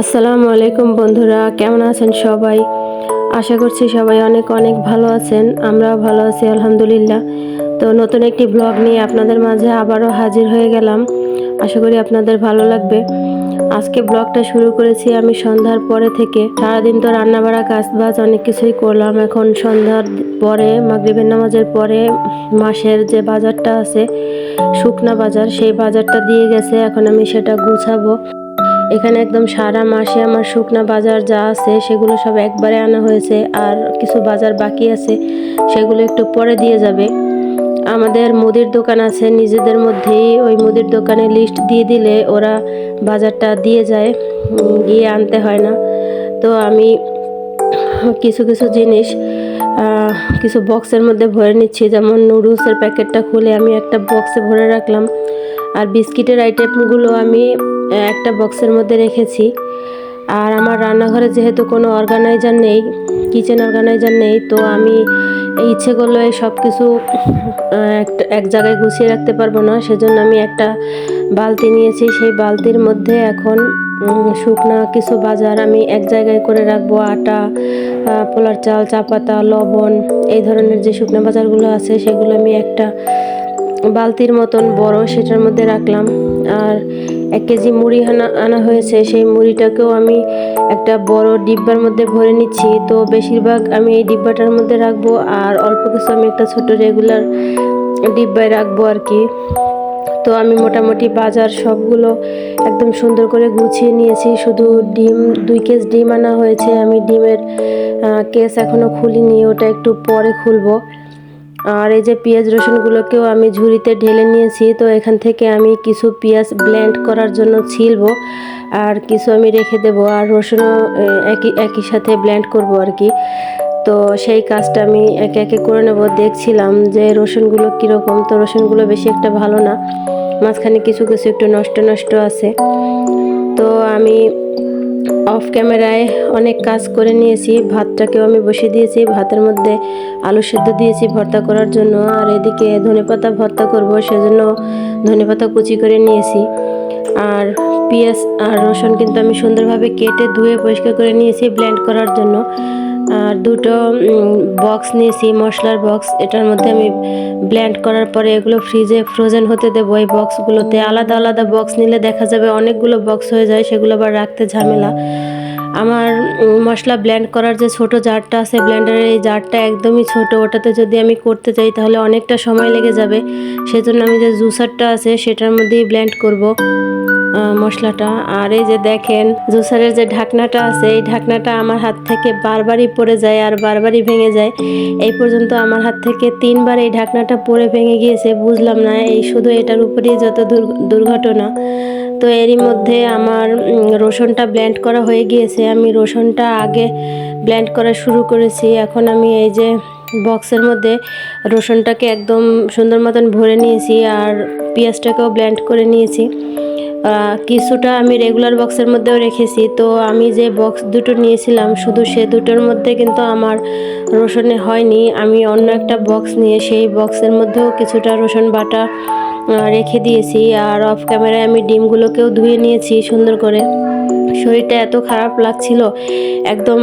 আসসালামু আলাইকুম বন্ধুরা, কেমন আছেন সবাই? আশা করছি সবাই অনেক অনেক ভালো আছেন, আমরাও ভালো আছি, আলহামদুলিল্লাহ। তো নতুন একটি ব্লগ নিয়ে আপনাদের মাঝে আবারও হাজির হয়ে গেলাম। আশা করি আপনাদের ভালো লাগবে। আজকে ব্লগটা শুরু করেছি আমি সন্ধ্যার পরে থেকে। সারাদিন তো রান্না বাড়া কাজ বাজ অনেক কিছুই করলাম। এখন সন্ধ্যার পরে, মাগরিবের নামাজের পরে মাসের যে বাজারটা আছে, শুকনা বাজার, সেই বাজারটা দিয়ে গেছে। এখন আমি সেটা গুছাবো। এখানে একদম সারা মাসে আমার শুকনা বাজার যা আছে, সেগুলো সব একবারে আনা হয়েছে। আর কিছু বাজার বাকি আছে, সেগুলো একটু পরে দিয়ে যাবে। আমাদের মুদির দোকান আছে, নিজেদের মধ্যেই ওই মুদির দোকানে লিস্ট দিয়ে দিলে ওরা বাজারটা দিয়ে যায়। গিয়ে আনতে হয় না। তো আমি কিছু কিছু জিনিস কিছু বক্সের মধ্যে ভরে নিচ্ছি। যেমন নুডলসের প্যাকেটটা খুলে আমি একটা বক্সে ভরে রাখলাম। আর বিস্কিটের আইটেমগুলো আমি একটা বক্সের মধ্যে রেখেছি। আর আমার রান্নাঘরে যেহেতু কোনো অর্গানাইজার নেই, কিচেন অর্গানাইজার নেই, তো আমি ইচ্ছে করলে সব কিছু এক জায়গায় গুছিয়ে রাখতে পারব না। সেজন্য আমি একটা বালতি নিয়েছি। সেই বালতির মধ্যে এখন শুকনা কিছু বাজার আমি এক জায়গায় করে রাখব। আটা পোলার চাল, চা পাতা, লবণ, এই ধরনের যে শুকনো বাজারগুলো আছে, সেগুলো আমি একটা বালতির মতন বড় সেটার মধ্যে রাখলাম। আর এক কেজি মুড়ি আনা আনা হয়েছে, সেই মুড়িটাকেও আমি একটা বড় ডিব্বার মধ্যে ভরে নিচ্ছি। তো বেশিরভাগ আমি এই ডিব্বাটার মধ্যে রাখব আর অল্প কিছু আমি একটা ছোট রেগুলার ডিব্বায় রাখব আর কি। তো আমি মোটামুটি বাজার সবগুলো একদম সুন্দর করে গুছিয়ে নিয়েছি। শুধু ডিম, দুই কেস ডিম আনা হয়েছে। আমি ডিমের কেস এখনও খুলিনি, ওটা একটু পরে খুলবো। আর এই যে পেঁয়াজ রসুনগুলোকেও আমি ঝুড়িতে ঢেলে নিয়েছি, তো এখান থেকে আমি কিছু পেঁয়াজ ব্লেন্ড করার জন্য ছিলবো আর কিছু আমি রেখে দেবো আর রসুনও একই একই সাথে ব্লেন্ড করব আর কি। তো সেই কাজটা আমি একে একে করে নেব। দেখছিলাম যে রসুনগুলো কীরকম, তো রসুনগুলো বেশি একটা ভালো না। মাঝখানে কিছু কিছু একটু নষ্ট নষ্ট আছে। তো আমি অফ ক্যামেরায় অনেক কাজ করে নিয়েছি। ভাতটাকেও আমি বসিয়ে দিয়েছি। ভাতের মধ্যে আলু সেদ্ধ দিয়েছি ভর্তা করার জন্য। আর এদিকে ধনেপাতা ভর্তা করব, সেজন্য ধনেপাতা কুচি করে নিয়েছি। আর পেঁয়াজ আর রসুন কিন্তু আমি সুন্দরভাবে কেটে ধুয়ে পরিষ্কার করে নিয়েছি ব্ল্যান্ড করার জন্য। আর দুটো বক্স নিয়েছি, মশলার বক্স এটার মধ্যে আমি ব্ল্যান্ড করার পরে এগুলো ফ্রিজে ফ্রোজেন হতে দেবো। এই বক্সগুলোতে আলাদা আলাদা বক্স নিলে দেখা যাবে অনেকগুলো বক্স হয়ে যায়, সেগুলো আবার রাখতে ঝামেলা। আমার মশলা ব্ল্যান্ড করার যে ছোট জারটা আছে ব্লেন্ডারের এই জারটা একদমই ছোট। ওটাতে যদি আমি করতে চাই, তাহলে অনেকটা সময় লেগে যাবে। সেজন্য আমি যে জুসারটা আছে, সেটার মধ্যেই ব্ল্যান্ড করব। মশলাটা। আর এই যে দেখেন, জুসারের যে ঢাকনাটা আছে, এই ঢাকনাটা আমার হাত থেকে বারবারই পড়ে যায় আর বারবারই ভেঙে যায়। এই পর্যন্ত আমার হাত থেকে তিনবার এই ঢাকনাটা পড়ে ভেঙে গিয়েছে, বুঝলাম না। এই শুধু এটার উপরেই যত দুর্ঘ- দুর্ঘটনা। তো এরই মধ্যে আমার রসুনটা ব্ল্যান্ড করা হয়ে গিয়েছে। আমি রসুনটা আগে ব্ল্যান্ড করা শুরু করেছি। এখন আমি এই যে বক্সের মধ্যে রসুনটাকে একদম সুন্দর মতন ভরে নিয়েছি আর পেঁয়াজটাকেও ব্ল্যান্ড করে নিয়েছি। কিছুটা আমি রেগুলার বক্সের মধ্যেও রেখেছি। তো আমি যে বক্স দুটো নিয়েছিলাম, শুধু সে দুটোর মধ্যে কিন্তু আমার রসুনে হয়নি। আমি অন্য একটা বক্স নিয়ে সেই বক্সের মধ্যেও কিছুটা রসুন বাটা রেখে দিয়েছি। আর অফ ক্যামেরায় আমি ডিমগুলোকেও ধুয়ে নিয়েছি সুন্দর করে। শরীরটা এত খারাপ লাগছিল, একদম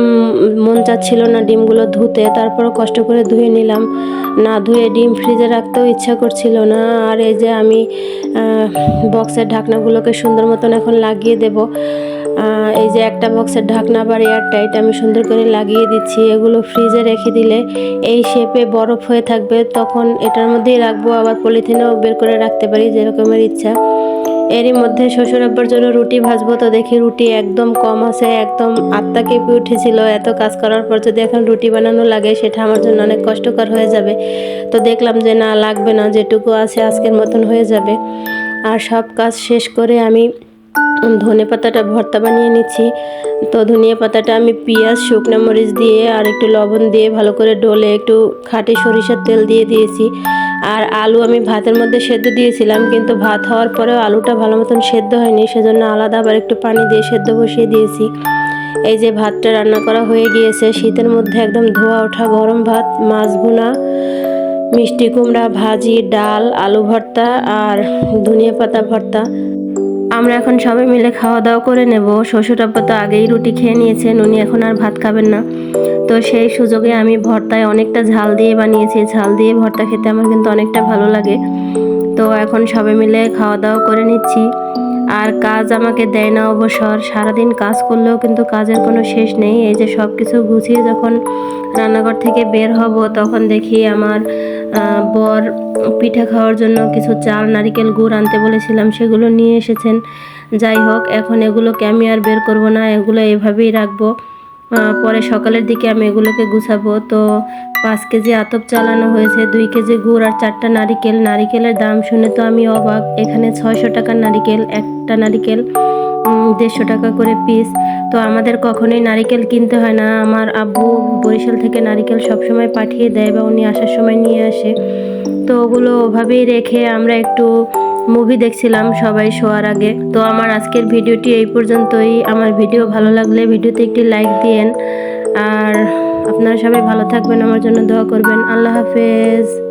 মন চাচ্ছিল না ডিমগুলো ধুতে তারপর কষ্ট করে ধুয়ে নিলাম। না ধুয়ে ডিম ফ্রিজে রাখতেও ইচ্ছা করছিল না, আর এই যে আমি বক্সের ঢাকনাগুলোকে সুন্দর মতন এখন লাগিয়ে দেব। এই যে একটা বক্সের ঢাকনা আবার এয়ার টাইট আমি সুন্দর করে লাগিয়ে দিচ্ছি, এগুলো ফ্রিজে রেখে দিলে এই শেপে বরফ হয়ে থাকবে, তখন এটার মধ্যেই রাখব, আবার পলিথিনেও বের করে রাখতে পারি, যেরকমের ইচ্ছা। এরই মধ্যে শ্বশুর আব্বার জন্য রুটি ভাজবো তো দেখি রুটি একদম কম আছে, একদম আত্মা কেঁপে উঠেছিল। এত কাজ করার পর যদি এখন রুটি বানানো লাগে, সেটা আমার জন্য অনেক কষ্টকর হয়ে যাবে। তো দেখলাম যে না, লাগবে না, যেটুকু আছে আজকের মতন হয়ে যাবে। আর সব কাজ শেষ করে আমি ধনে পাতাটা ভর্তা বানিয়ে নিচ্ছি। তো ধনিয়া পাতাটা আমি পেঁয়াজ, শুকনো মরিচ দিয়ে আর একটু লবণ দিয়ে ভালো করে ডলে একটু খাঁটি সরিষার তেল দিয়ে দিয়েছি। আর আলু আমি ভাতের মধ্যে সেদ্ধ দিয়েছিলাম, কিন্তু ভাত হওয়ার পরেও আলুটা ভালো মতন সেদ্ধ হয়নি, সেজন্য আলাদা আবার একটু পানি দিয়ে সেদ্ধ বসিয়ে দিয়েছি। এই যে ভাতটা রান্না করা হয়ে গিয়েছে, শীতের মধ্যে একদম ধোয়া ওঠা গরম ভাত, মাছ ভুনা, মিষ্টি কুমড়া, ভাজি, ডাল, আলু ভর্তা আর ধনিয়া পাতা ভর্তা। আমরা এখন সবাই মিলে খাওয়া দাওয়া করে নেব। শ্বশুর আব্বা তো আগেই রুটি খেয়ে নিয়েছেন, উনি এখন আর ভাত খাবেন না। তো সেই সুযোগে আমি ভর্তায় অনেকটা ঝাল দিয়ে বানিয়েছি। ঝাল দিয়ে ভর্তা খেতে আমার কিন্তু অনেকটা ভালো লাগে। তো এখন সবাই মিলে খাওয়া দাওয়া করে নিচ্ছি। আর কাজ আমাকে দেয় না অবসর। সারাদিন কাজ করলেও কিন্তু কাজের কোনো শেষ নেই। এই যে সব কিছু গুছিয়ে যখন রান্নাঘর থেকে বের হব, তখন দেখি আমার বর পিঠা খাওয়ার জন্য কিছু চাল, নারিকেল গুড় আনতে বলেছিলাম। সেগুলো নিয়ে এসেছেন। যাই হোক, এখন এগুলোকে আমি আর বের করব না। এগুলো এভাবেই রাখব। পরে সকালের দিকে আমি এগুলোকে গুছাবো। তো পাঁচ কেজি আতপ চালানো হয়েছে, দুই কেজি গুড় আর চারটা নারিকেল। নারিকেলের দাম শুনে তো আমি অবাক। এখানে ছয়শো টাকার নারিকেল, একটা নারিকেল দেড়শো টাকা করে পিস তো আমাদের কখনোই নারিকেল কিনতে হয় না। আমার আব্বু বরিশাল থেকে নারিকেল সবসময় পাঠিয়ে দেয় বা উনি আসার সময় নিয়ে আসে। তো ওগুলো ওভাবেই রেখে আমরা একটু মুভি দেখছিলাম সবাই শোয়ার আগে। তো আমার আজকের ভিডিওটি এই পর্যন্তই। আমার ভিডিও ভালো লাগলে ভিডিওতে একটি লাইক দিয়েন। আর আপনারা সবাই ভালো থাকবেন, আমার জন্য দোয়া করবেন। আল্লাহ হাফেজ।